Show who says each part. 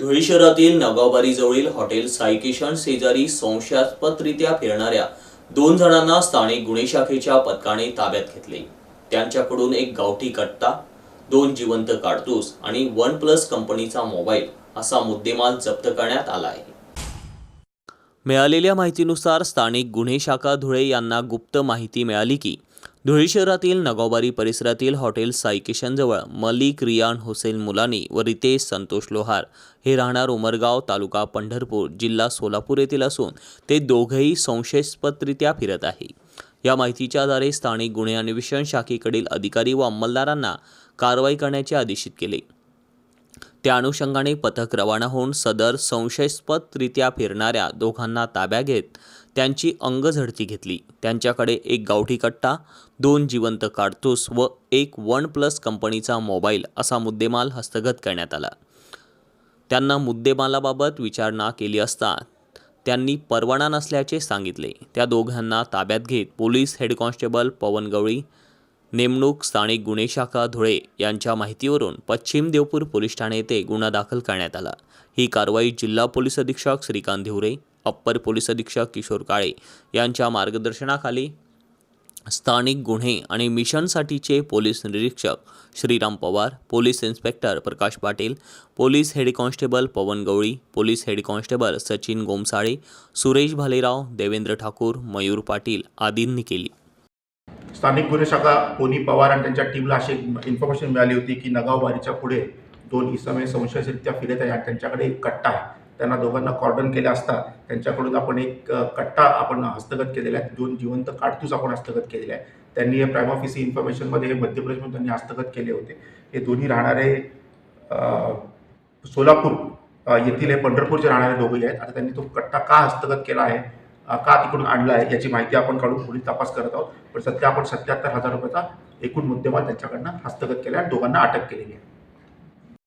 Speaker 1: धुळे शहरातील नगावबारीजवळील हॉटेल साईकिशन शेजारी संशयास्पदरित्या फिरणाऱ्या दोन जणांना स्थानिक गुन्हे शाखेच्या पथकाने ताब्यात घेतले. त्यांच्याकडून एक गावठी कट्टा दोन जिवंत काडतूस आणि वन प्लस कंपनीचा मोबाईल असा मुद्देमाल जप्त करण्यात आला आहे. मिळालेल्या माहितीनुसार स्थानिक गुन्हे शाखा धुळे यांना गुप्त माहिती मिळाली की धुळे शहरातील नगोबारी परिसरातील हॉटेल साईकिशनजवळ मलिक रियान हुसेन मुलानी व रितेश संतोष लोहार हे राहणार उमरगाव तालुका पंढरपूर जिल्हा सोलापूर येथील असून ते दोघेही संशयास्पदरित्या फिरत आहे. या माहितीच्या आधारे स्थानिक गुन्हे अन्वेषण शाखेकडील अधिकारी व अंमलदारांना कारवाई करण्याचे आदेशित केले. त्या अनुषंगाने पथक रवाना होऊन सदर संशयास्पदरित्या फिरणाऱ्या दोघांना ताब्या घेत त्यांची अंगझडती घेतली. त्यांच्याकडे एक गावठी कट्टा दोन जिवंत काडतूस व एक वन प्लस कंपनीचा मोबाईल असा मुद्देमाल हस्तगत करण्यात आला. त्यांना मुद्देमालाबाबत विचारणा केली असता त्यांनी परवाना नसल्याचे सांगितले. त्या दोघांना ताब्यात घेत police head constable Pawan Gawali नेमणूक स्थानिक गुन्हे शाखा धुळे यांच्या माहितीवरून पश्चिम देवपूर पोलीस ठाणे येथे गुन्हा दाखल करण्यात आला. ही कारवाई जिल्हा पोलीस अधीक्षक श्रीकांत धिवरे अप्पर पोलीस अधीक्षक किशोर काळे यांच्या मार्गदर्शनाखाली स्थानिक गुन्हे आणि मिशनसाठीचे पोलीस निरीक्षक Shriram Pawar police inspector Prakash Patil police head constable Pawan Gawali police head constable Sachin Gomsale Suresh Bhalerao Devendra Thakur Mayur Patil आदींनी केली.
Speaker 2: स्थानिक गुन्हे शाखा पोनी पवार आणि त्यांच्या टीमला अशी इन्फॉर्मेशन मिळाली होती की नगाव बारीच्या पुढे दोन इसमे संशयसरित्या फिरत आहे आणि त्यांच्याकडे एक कट्टा आहे. त्यांना दोघांना कॉर्डन केले असता त्यांच्याकडून आपण एक कट्टा आपण हस्तगत केलेला आहे. दोन जिवंत काडतूस आपण हस्तगत केलेले आहे. त्यांनी हे प्राईम ऑफिसी इन्फॉर्मेशनमध्ये हे मध्य प्रदेशमध्ये त्यांनी हस्तगत केले होते. हे दोन्ही राहणारे सोलापूर येथील हे पंढरपूरचे राहणारे दोघेही आहेत. आता त्यांनी तो कट्टा का हस्तगत केला आहे? का तिकडून आणला आहे याची माहिती आपण काढून पुढील तपास करत आहोत. पण सध्या आपण सत्याहत्तर हजार रुपयाचा एकूण मुद्देमाल त्यांच्याकडनं हस्तगत केला आणि दोघांना अटक केलेली आहे.